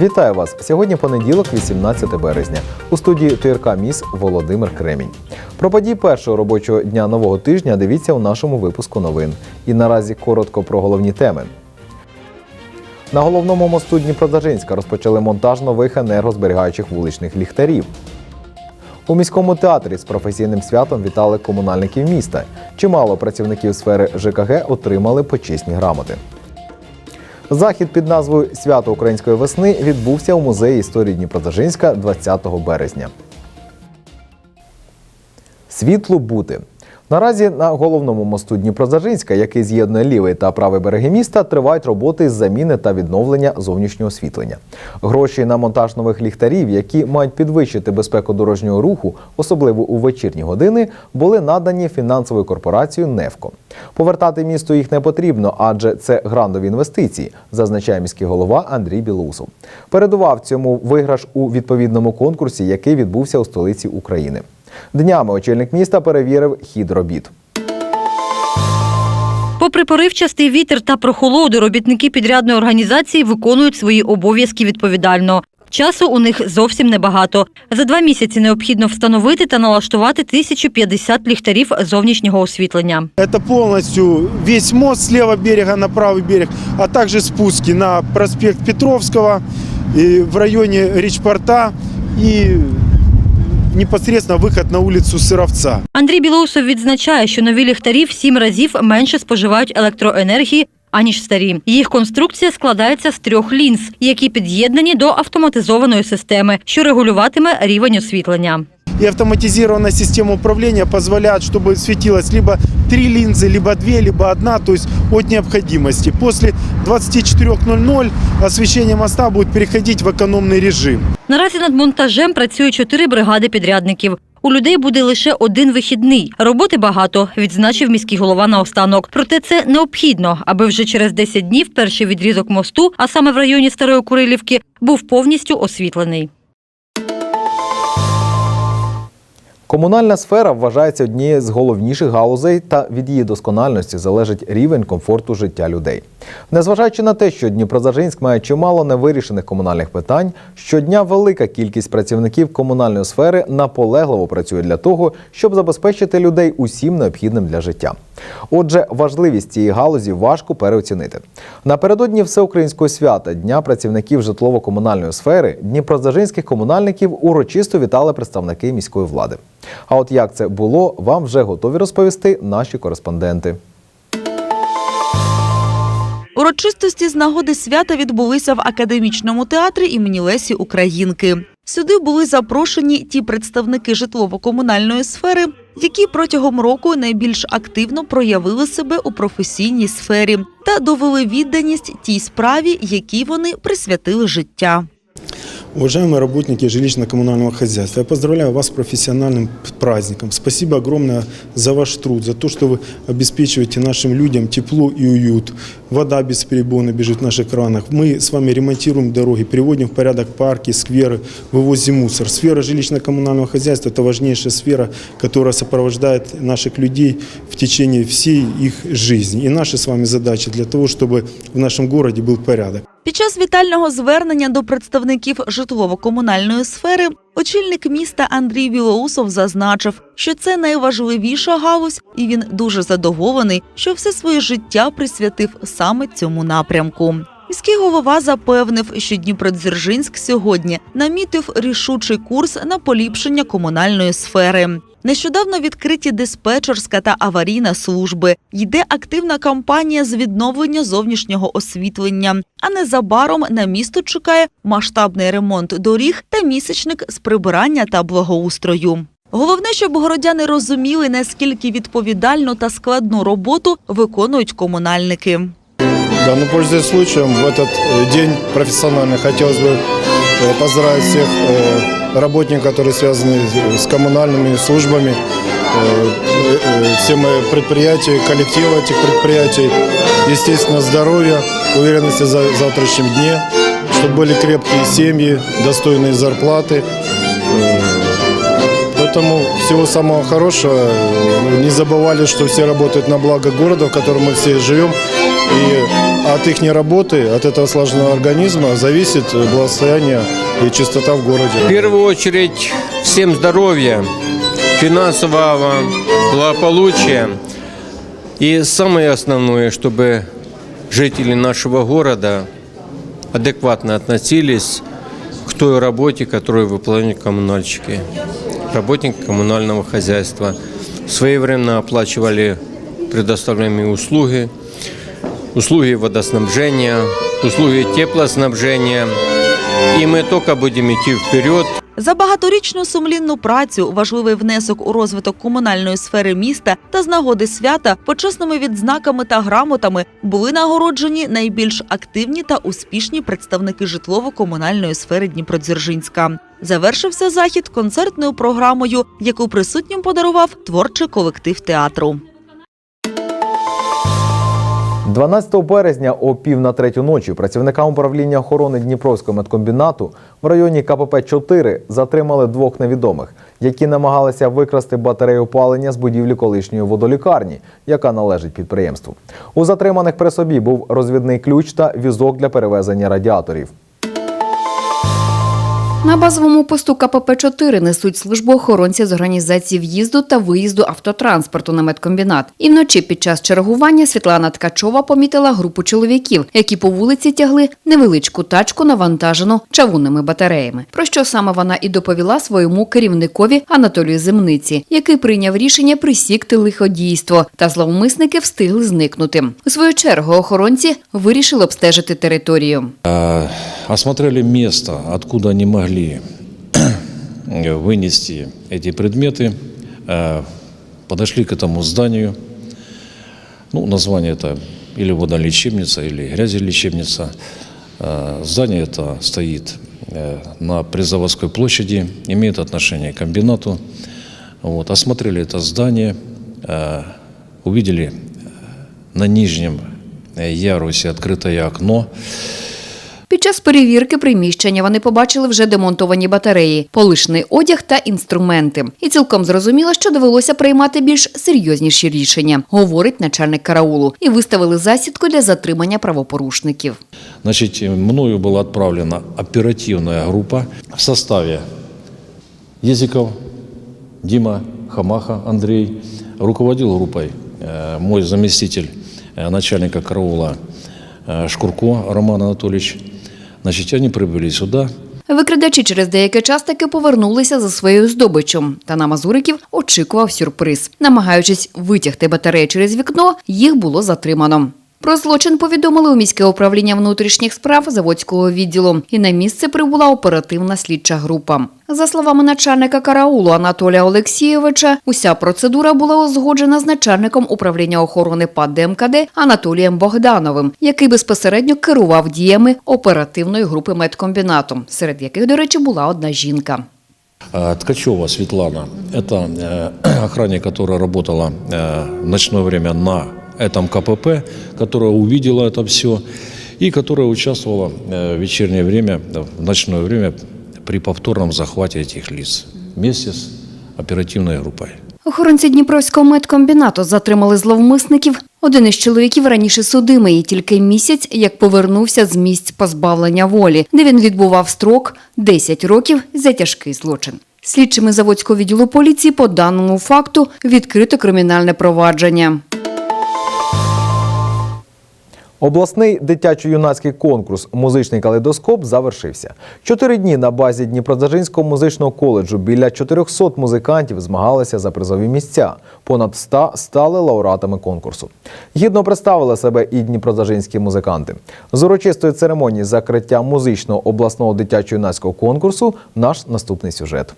Вітаю вас! Сьогодні понеділок, 18 березня. У студії ТРК Міс Володимир Кремінь. Про події першого робочого дня нового тижня дивіться у нашому випуску новин. І наразі коротко про головні теми. На головному мосту Дніпродзержинська розпочали монтаж нових енергозберігаючих вуличних ліхтарів. У міському театрі з професійним святом вітали комунальників міста. Чимало працівників сфери ЖКГ отримали почесні грамоти. Захід під назвою Свято української весни відбувся у музеї історії Дніпродзержинська 20 березня. Світло бути. Наразі на головному мосту Дніпродзержинська, який з'єднує лівий та правий береги міста, тривають роботи з заміни та відновлення зовнішнього освітлення. Гроші на монтаж нових ліхтарів, які мають підвищити безпеку дорожнього руху, особливо у вечірні години, були надані фінансовою корпорацією «Невко». Повертати місту їх не потрібно, адже це грандові інвестиції, зазначає міський голова Андрій Білоусов. Передував цьому виграш у відповідному конкурсі, який відбувся у столиці України. Днями очільник міста перевірив хід робіт. Попри поривчастий вітер та прохолоду, робітники підрядної організації виконують свої обов'язки відповідально. Часу у них зовсім небагато. За два місяці необхідно встановити та налаштувати 1050 ліхтарів зовнішнього освітлення. Это полностью весь мост с левого берега на правый берег, а также спуски на проспект Петровского, и в районе Речпорта и непосредственно выход на улицу Сыровца. Андрій Білоусов відзначає, що нові ліхтарі в сім разів менше споживають електроенергії. Аніж старі. Їх конструкція складається з трьох лінз, які під'єднані до автоматизованої системи, що регулюватиме рівень освітлення И автоматизированная система управления позволяет, чтобы светилось либо три линзы, либо две, либо одна, то есть от необходимости. После 24.00 освещение моста будет переходить в экономный режим. Наразі над монтажем працюють чотири бригади підрядників. У людей буде лише один вихідний. Роботи багато, відзначив міський голова наостанок. Проте це необхідно, аби вже через 10 днів перший відрізок мосту, а саме в районі Старої Курилівки, був повністю освітлений. Комунальна сфера вважається однією з головніших галузей, та від її доскональності залежить рівень комфорту життя людей. Незважаючи на те, що Дніпродзержинськ має чимало невирішених комунальних питань, щодня велика кількість працівників комунальної сфери наполегливо працює для того, щоб забезпечити людей усім необхідним для життя. Отже, важливість цієї галузі важко переоцінити. Напередодні всеукраїнського свята Дня працівників житлово-комунальної сфери дніпродзержинських комунальників урочисто вітали представники міської влади. А от як це було, вам вже готові розповісти наші кореспонденти. Урочистості з нагоди свята відбулися в академічному театрі імені Лесі Українки. Сюди були запрошені ті представники житлово-комунальної сфери, які протягом року найбільш активно проявили себе у професійній сфері та довели відданість тій справі, якій вони присвятили життя. Уважаемые работники жилищно-коммунального хозяйства, я поздравляю вас с профессиональным праздником. Спасибо огромное за ваш труд, за то, что вы обеспечиваете нашим людям тепло и уют. Вода бесперебойно бежит в наших кранах. Мы с вами ремонтируем дороги, приводим в порядок парки, скверы, вывозим мусор. Сфера жилищно-коммунального хозяйства – это важнейшая сфера, которая сопровождает наших людей в течение всей их жизни. И наша с вами задача для того, чтобы в нашем городе был порядок. Під час вітального звернення до представників житлово-комунальної сфери очільник міста Андрій Білоусов зазначив, що це найважливіша галузь, і він дуже задоволений, що все своє життя присвятив саме цьому напрямку. Міський голова запевнив, що Дніпродзержинськ сьогодні намітив рішучий курс на поліпшення комунальної сфери. Нещодавно відкриті диспетчерська та аварійна служби. Йде активна кампанія з відновлення зовнішнього освітлення. А незабаром на місто чекає масштабний ремонт доріг та місячник з прибирання та благоустрою. Головне, щоб городяни розуміли, наскільки відповідальну та складну роботу виконують комунальники. Да, ну, пользуясь случаем, в этот э, день профессионально хотелось бы э, поздравить всех э, работников, которые связаны с коммунальными службами, э, э, все мои предприятия, коллективы этих предприятий, естественно, здоровья, уверенности в завтрашнем дне, чтобы были крепкие семьи, достойные зарплаты. Э, Поэтому всего самого хорошего. Не забывали, что все работают на благо города, в котором мы все живем. И от их работы, от этого сложного организма зависит благосостояние и чистота в городе. В первую очередь всем здоровья, финансового благополучия и самое основное, чтобы жители нашего города адекватно относились к той работе, которую выполняют коммунальщики, работники коммунального хозяйства. Своевременно оплачивали предоставляемые услуги, услуги водоснабжения, услуги теплоснабжения. И мы только будем идти вперед За багаторічну сумлінну працю, важливий внесок у розвиток комунальної сфери міста та з нагоди свята почесними відзнаками та грамотами були нагороджені найбільш активні та успішні представники житлово-комунальної сфери Дніпродзержинська. Завершився захід концертною програмою, яку присутнім подарував творчий колектив театру. 12 березня о пів на третю ночі працівникам управління охорони Дніпровського медкомбінату в районі КПП-4 затримали двох невідомих, які намагалися викрасти батарею опалення з будівлі колишньої водолікарні, яка належить підприємству. У затриманих при собі був розвідний ключ та візок для перевезення радіаторів. На базовому посту КПП-4 несуть службу охоронці з організації в'їзду та виїзду автотранспорту на медкомбінат. І вночі під час чергування Світлана Ткачова помітила групу чоловіків, які по вулиці тягли невеличку тачку, навантажену чавунними батареями. Про що саме вона і доповіла своєму керівникові Анатолію Земниці, який прийняв рішення присікти лиходійство, та зловмисники встигли зникнути. У свою чергу охоронці вирішили обстежити територію. Осмотрели место, откуда они могли вынести эти предметы. А, Подошли к этому зданию. Ну, название это или водолечебница, или грязелечебница. А, Здание это стоит э, на Призаводской площади, имеет отношение к комбинату. Вот, осмотрели это здание, увидели э, на нижнем э, ярусе открытое окно. Під час перевірки приміщення вони побачили вже демонтовані батареї, полишний одяг та інструменти. І цілком зрозуміло, що довелося приймати більш серйозніші рішення, говорить начальник караулу, і виставили засідку для затримання правопорушників. Значит, мною была отправлена оперативная группа в составе Езиков, Дима, Хамаха, Андрей. Руководил группой э, мой заместитель э, начальника караула э, Шкурко Роман Анатольевич. Значит, они прибыли сюда, Викрадачі через деякий час таки повернулися за своєю здобиччю. Та на мазуриків очікував сюрприз. Намагаючись витягти батареї через вікно, їх було затримано. Про злочин повідомили у міське управління внутрішніх справ заводського відділу, і на місце прибула оперативна слідча група. За словами начальника караулу Анатолія Олексійовича, уся процедура була узгоджена з начальником управління охорони ПАД ДМКД Анатолієм Богдановим, який безпосередньо керував діями оперативної групи медкомбінату, серед яких, до речі, була одна жінка. А, Ткачева Светлана, это э, охранник, которая работала э, в ночное время на этом КПП, которая увидела это все и которая участвовала э, в вечернее время, э, в ночное время при повторном захвате этих лиц вместе с оперативной группой. Охоронці Дніпровського медкомбінату затримали зловмисників. Один із чоловіків раніше судимий, і тільки місяць, як повернувся з місць позбавлення волі, де він відбував строк 10 років за тяжкий злочин. Слідчими заводського відділу поліції по даному факту відкрито кримінальне провадження. Обласний дитячо-юнацький конкурс Музичний калейдоскоп завершився. Чотири дні на базі Дніпродзержинського музичного коледжу біля 400 музикантів змагалися за призові місця. Понад 100 стали лауреатами конкурсу. Гідно представили себе і дніпродзержинські музиканти. З урочистої церемонії закриття музичного обласного дитячо-юнацького конкурсу наш наступний сюжет.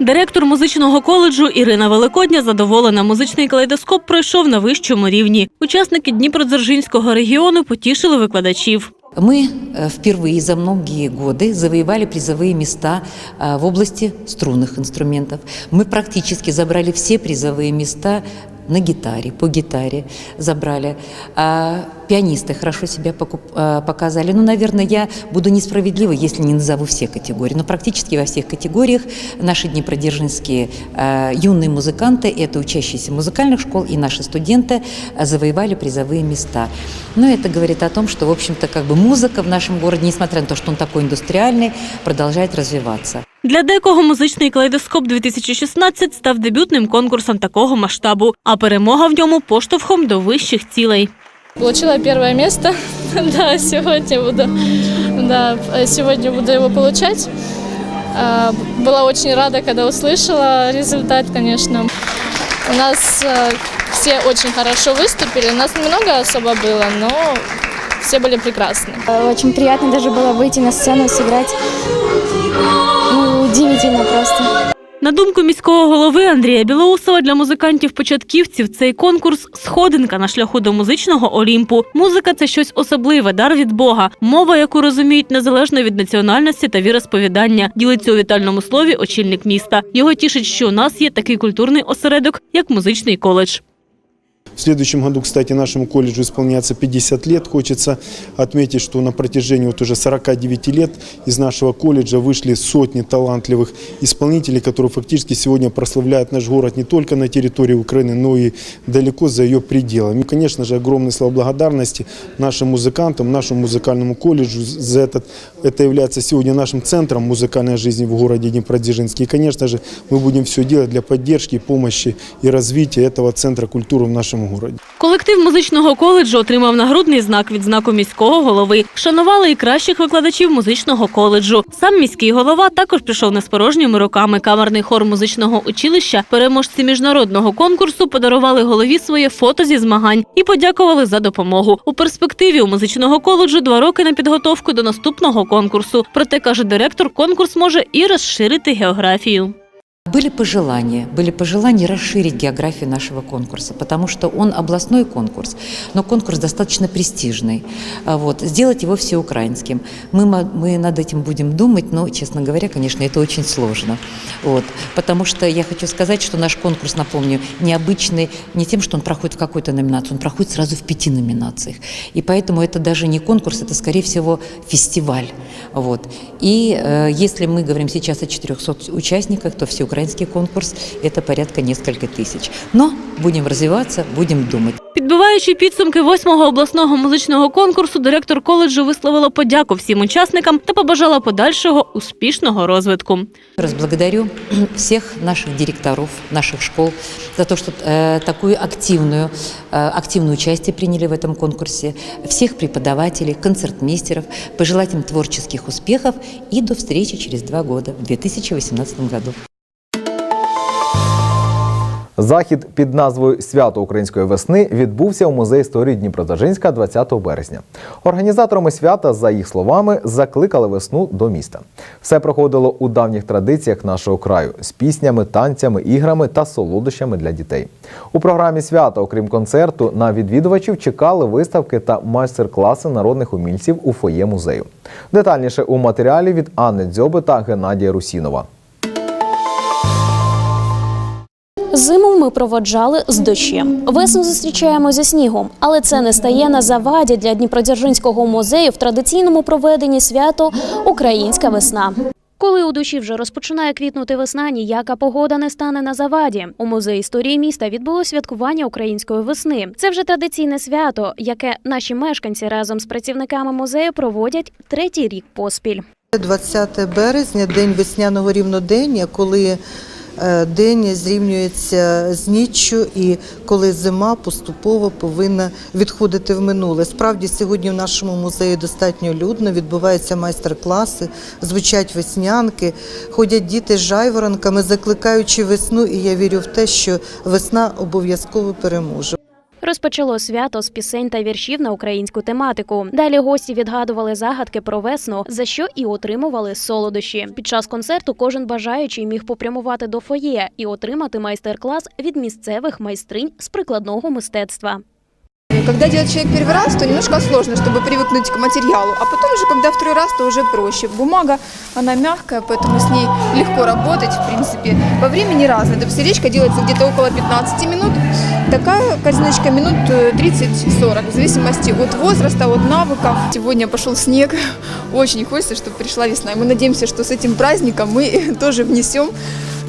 Директор музичного коледжу Ірина Великодня задоволена. Музичний калейдоскоп пройшов на вищому рівні. Учасники Дніпродзержинського регіону потішили викладачів. Мы э, впервые за многие годы завоевали призовые места э, в области струнных инструментов. Мы практически забрали все призовые места на гитаре, по гитаре забрали. А пианисты хорошо себя э, показали. Ну, наверное, я буду несправедлива, если не назову все категории. Но практически во всех категориях наши днепродзержинские э, юные музыканты, это учащиеся музыкальных школ и наши студенты э, завоевали призовые места. Но это говорит о том, что, в общем-то, как бы музыка в нашем городе, несмотря на то, что он такой индустриальный, продолжает развиваться. Для декого музичний калейдоскоп 2016 став дебютним конкурсом такого масштабу, а перемога в ньому поштовхом до вищих цілей. Получила первое место. Да, сегодня буду, да, сегодня буду его получать. А, Была очень рада, когда услышала результат, конечно. У нас э, все очень хорошо выступили. Нас немного особо было, но все были прекрасны. Очень приятно даже было выйти на сцену и сыграть. Удивительно просто. На думку міського голови Андрія Білоусова, для музикантів-початківців цей конкурс сходинка на шляху до музичного олімпу. Музика це щось особливе, дар від Бога, мова, яку розуміють незалежно від національності та віросповідання. Ділиться у вітальному слові очільник міста. Його тішить, що у нас є такий культурний осередок, як музичний коледж. В следующем году, кстати, нашему колледжу исполняется 50 лет. Хочется отметить, что на протяжении вот уже 49 лет из нашего колледжа вышли сотни талантливых исполнителей, которые фактически сегодня прославляют наш город не только на территории Украины, но и далеко за ее пределами. И, конечно же, огромные слова благодарности нашим музыкантам, нашему музыкальному колледжу за этот. Это является сегодня нашим центром музыкальной жизни в городе Днепродзержинске. И, конечно же, мы будем все делать для поддержки, помощи и развития этого центра культуры в нашем городе. Колектив музичного коледжу отримав нагрудний знак від знаку міського голови. Вшанували і кращих викладачів музичного коледжу. Сам міський голова також пішов не з порожніми руками. Камерний хор музичного училища, переможці міжнародного конкурсу, подарували голові своє фото зі змагань і подякували за допомогу. У перспективі у музичного коледжу два роки на підготовку до наступного конкурсу. Проте каже директор, конкурс може і розширити географію. Были пожелания, были пожелания расширить географию нашего конкурса, потому что он областной конкурс, но конкурс достаточно престижный. А Вот, сделать его всеукраинским. Мы, мы над этим будем думать, но, честно говоря, конечно, это очень сложно. Вот, потому что я хочу сказать, что наш конкурс, напомню, необычный не тем, что он проходит в какой-то номинации, он проходит сразу в пяти номинациях. И поэтому это даже не конкурс, это, скорее всего, фестиваль. Вот. И э, если мы говорим сейчас о 400 участниках, то всеукраинский конкурс – это порядка несколько тысяч. Но будем развиваться, будем думать. Підбиваючи підсумки восьмого обласного музичного конкурсу, директор коледжу висловила подяку всім учасникам та побажала подальшого успішного розвитку. Раз благодарю всех наших директоров наших школ за то, что э, такую активную, э, активное участие приняли в этом конкурсе, всех преподавателей, концертмейстеров, пожелать им творческих успехов и до встречи через два года, в 2018 году. Захід під назвою Свято української весни відбувся у музеї історії Дніпродзержинська 20 березня. Організаторами свята, за їх словами, закликали весну до міста. Все проходило у давніх традиціях нашого краю з піснями, танцями, іграми та солодощами для дітей. У програмі свята, окрім концерту, на відвідувачів чекали виставки та майстер-класи народних умільців у фоє музею. Детальніше у матеріалі від Анни Дзьоби та Геннадія Русінова. Зиму ми проводжали з дощем. Весну зустрічаємо зі снігом, але це не стає на заваді для Дніпродзержинського музею в традиційному проведенні свято Українська весна. Коли у душі вже розпочинає квітнути весна, ніяка погода не стане на заваді. У музеї історії міста відбулося святкування української весни. Це вже традиційне свято, яке наші мешканці разом з працівниками музею проводять третій рік поспіль. 20 березня, день весняного рівнодення, коли день зрівнюється з ніччю і коли зима поступово повинна відходити в минуле. Справді сьогодні в нашому музеї достатньо людно, відбуваються майстер-класи, звучать веснянки, ходять діти з жайворонками, закликаючи весну, і я вірю в те, що весна обов'язково переможе. Розпочало свято з пісень та віршів на українську тематику. Далі гості відгадували загадки про весну, за що і отримували солодощі. Під час концерту кожен бажаючий міг попрямувати до фоє і отримати майстер-клас від місцевих майстринь з прикладного мистецтва. Когда делает человек первый раз, то немножко сложно, чтобы привыкнуть к материалу. А потом уже, когда второй раз, то уже проще. Бумага, она мягкая, поэтому с ней легко работать, в принципе. По времени разное. Допустим, речка делается где-то около 15 минут. Такая корзиночка минут э, 30-40, в зависимости от возраста, от навыков. Сегодня пошел снег. Очень хочется, чтобы пришла весна. И мы надеемся, что с этим праздником мы тоже внесем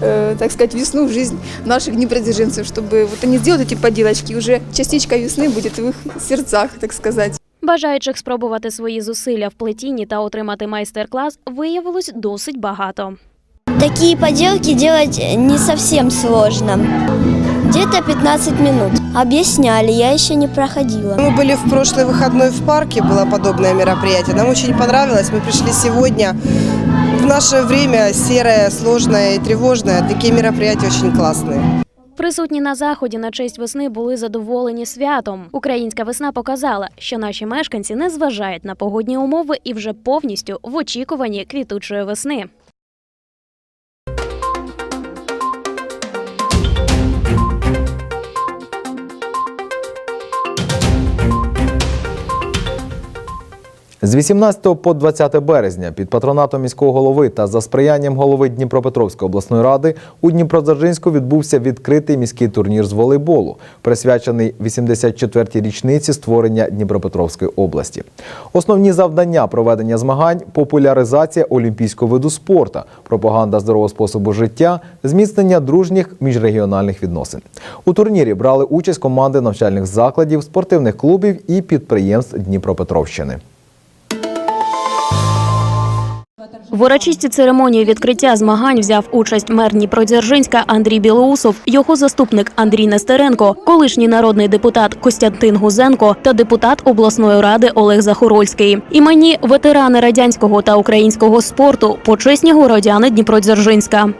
э, так сказать, весну в жизнь наших днепродзержинцев, чтобы вот они сделают эти поделочки, и уже частичка весны будет в их сердцах, так сказать. Бажаючих спробувати свої зусилля в плетінні та отримати майстер-клас виявилось досить багато. Такие поделки делать не совсем сложно. Где-то 15 минут. Объясняли, я еще не проходила. Мы были в прошлый выходной в парке, было подобное мероприятие. Нам очень понравилось. Мы пришли сегодня. Наше время серое, сложное и тревожное. Такие мероприятия очень классные. Присутні на заході на честь весни були задоволені святом. Українська весна показала, що наші мешканці не зважають на погодні умови і вже повністю в очікуванні квітучої весни. З 18 по 20 березня під патронатом міського голови та за сприянням голови Дніпропетровської обласної ради у Дніпродзержинську відбувся відкритий міський турнір з волейболу, присвячений 84-й річниці створення Дніпропетровської області. Основні завдання проведення змагань популяризація олімпійського виду спорту, пропаганда здорового способу життя, зміцнення дружніх міжрегіональних відносин. У турнірі брали участь команди навчальних закладів, спортивних клубів і підприємств Дніпропетровщини. В урочистій церемонії відкриття змагань взяв участь мер Дніпродзержинська Андрій Білоусов, його заступник Андрій Нестеренко, колишній народний депутат Костянтин Гузенко та депутат обласної ради Олег Захорольський. Імені ветерани радянського та українського спорту, почесні городяни Дніпродзержинська.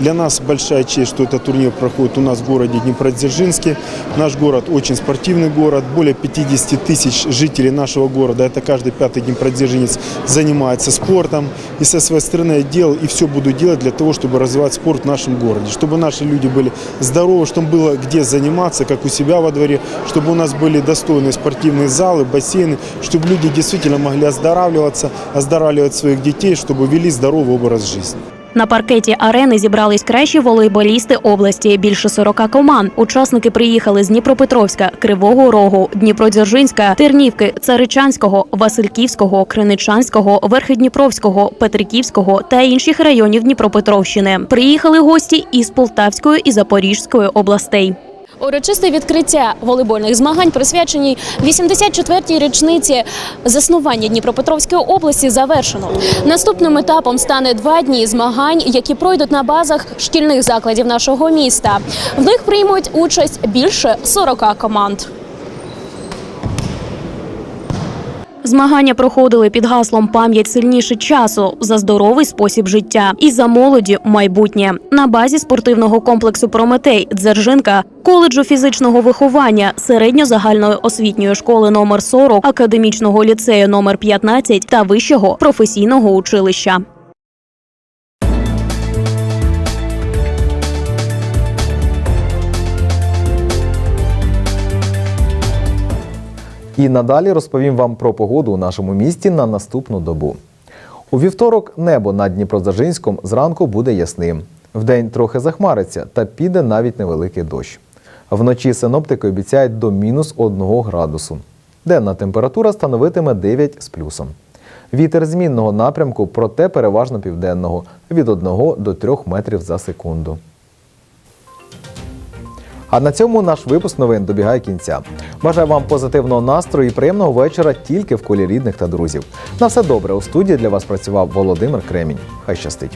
Для нас большая честь, что этот турнир проходит у нас в городе Днепродзержинске. Наш город очень спортивный город, более 50 тысяч жителей нашего города, это каждый пятый днепродзержинец занимается спортом. И со своей стороны я делал и все буду делать для того, чтобы развивать спорт в нашем городе, чтобы наши люди были здоровы, чтобы было где заниматься, как у себя во дворе, чтобы у нас были достойные спортивные залы, бассейны, чтобы люди действительно могли оздоравливаться, оздоравливать своих детей, чтобы вели здоровый образ жизни. На паркеті арени зібрались кращі волейболісти області. Більше 40 команд. Учасники приїхали з Дніпропетровська, Кривого Рогу, Дніпродзержинська, Тернівки, Царичанського, Васильківського, Криничанського, Верхідніпровського, Петриківського та інших районів Дніпропетровщини. Приїхали гості із Полтавської і Запорізької областей. Урочисте відкриття волейбольних змагань присвячені 84-й річниці заснування Дніпропетровської області завершено. Наступним етапом стане два дні змагань, які пройдуть на базах шкільних закладів нашого міста. В них приймуть участь більше 40 команд. Змагання проходили під гаслом Пам'ять сильніше часу за здоровий спосіб життя і за молоді майбутнє на базі спортивного комплексу Прометей Дзержинка, коледжу фізичного виховання, середньо-загальної освітньої школи номер 40, академічного ліцею номер 15 та вищого професійного училища. І надалі розповім вам про погоду у нашому місті на наступну добу. У вівторок небо над Дніпродзержинськом зранку буде ясним. Вдень трохи захмариться та піде навіть невеликий дощ. Вночі синоптики обіцяють до мінус 1 градусу. Денна температура становитиме 9 з плюсом. Вітер змінного напрямку, проте переважно південного від 1 до 3 метрів за секунду. А на цьому наш випуск новин добігає кінця. Бажаю вам позитивного настрою і приємного вечора тільки в колі рідних та друзів. На все добре у студії для вас працював Володимир Кремінь. Хай щастить.